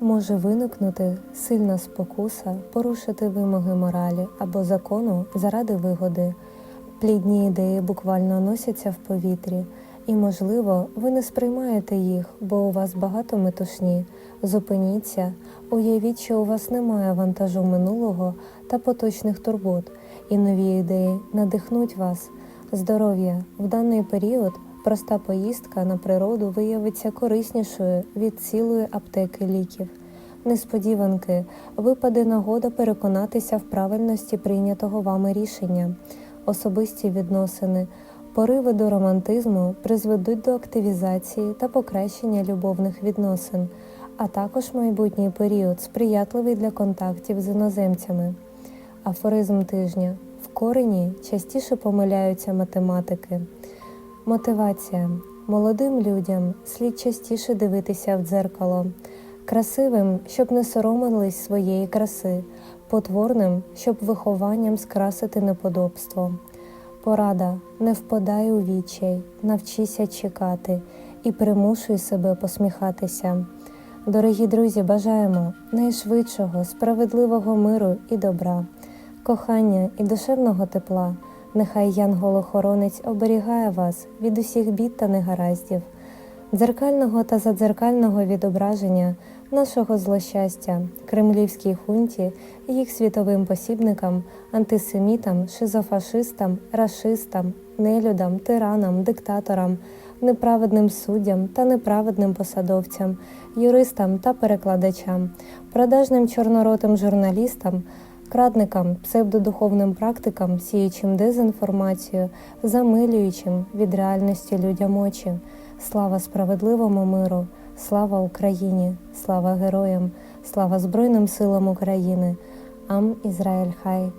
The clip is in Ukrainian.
може виникнути сильна спокуса порушити вимоги моралі або закону заради вигоди. Плідні ідеї буквально носяться в повітрі, і, можливо, ви не сприймаєте їх, бо у вас багато метушні. Зупиніться, уявіть, що у вас немає вантажу минулого та поточних турбот, і нові ідеї надихнуть вас. Здоров'я в даний період проста поїздка на природу виявиться кориснішою від цілої аптеки ліків. Несподіванки випаде нагода переконатися в правильності прийнятого вами рішення. Особисті відносини, пориви до романтизму призведуть до активізації та покращення любовних відносин, а також майбутній період сприятливий для контактів з іноземцями. Афоризм тижня в корені частіше помиляються математики. Мотивація молодим людям слід частіше дивитися в дзеркало, красивим, щоб не соромились своєї краси, потворним, щоб вихованням скрасити неподобство. Порада не впадай у відчай, навчися чекати і примушуй себе посміхатися. Дорогі друзі, бажаємо найшвидшого, справедливого миру і добра, кохання і душевного тепла. Нехай янгол-охоронець оберігає вас від усіх бід та негараздів, дзеркального та задзеркального відображення нашого злощастя, кремлівській хунті, їх світовим посібникам, антисемітам, шизофашистам, рашистам, нелюдам, тиранам, диктаторам, неправедним суддям та неправедним посадовцям, юристам та перекладачам, продажним чорноротим журналістам крадникам, псевдодуховним практикам, сіючим дезінформацію, замилюючим від реальності людям очі. Слава справедливому миру, слава Україні, слава героям, слава Збройним силам України. Ам Ізраїль Хай.